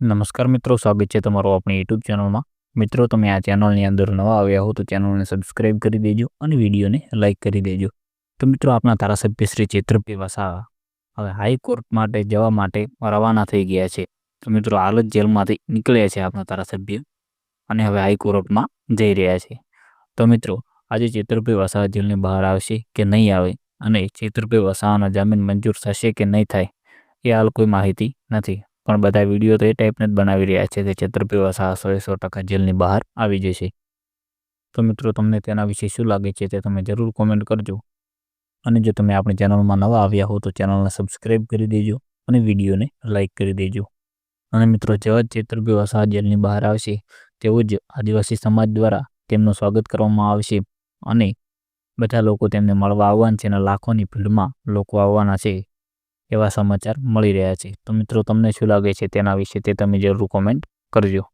નમસ્કાર મિત્રો, સ્વાગત છે તમારું આપણી યુટ્યુબ ચેનલમાં. મિત્રો, તમે આ ચેનલની અંદર નવા આવ્યા હો તો ચેનલને સબસ્ક્રાઇબ કરી દેજો અને વિડીયોને લાઇક કરી દેજો. તો મિત્રો, આપણા ધારાસભ્ય શ્રી ચેતરભાઈ વસાવા હવે હાઈકોર્ટ માટે જવા માટે રવાના થઈ ગયા છે. તો મિત્રો, હાલ જ જેલમાંથી નીકળ્યા છે આપણા ધારાસભ્ય અને હવે હાઈકોર્ટમાં જઈ રહ્યા છે. તો મિત્રો, આજે ચેતરભાઈ વસાવા જેલની બહાર આવશે કે નહીં આવે અને ચેતરભાઈ વસાવાના જામીન મંજૂર થશે કે નહીં થાય, એ હાલ કોઈ માહિતી નથી. પણ બધા વીડિયો તો એ ટાઈપને જ બનાવી રહ્યા છે કે છત્રપતિ સાહસો સો સો ટકા જેલની બહાર આવી જશે. તો મિત્રો, તમને તેના વિશે શું લાગે છે તે તમે જરૂર કોમેન્ટ કરજો. અને જો તમે આપણી ચેનલમાં નવા આવ્યા હો તો ચેનલને સબસ્ક્રાઈબ કરી દેજો અને વિડીયોને લાઇક કરી દેજો. અને મિત્રો, જેવા જ છેતરપી વસાવા જેલની બહાર આવશે, તેવું જ આદિવાસી સમાજ દ્વારા તેમનું સ્વાગત કરવામાં આવશે. અને બધા લોકો તેમને મળવા આવવાના છે અને લાખોની ભીડમાં લોકો આવવાના છે. એવા સમાચાર મળી રહ્યા છે. તો મિત્રો, તમને શું લાગે છે તેના વિશે તે તમે જરૂર કોમેન્ટ કરજો.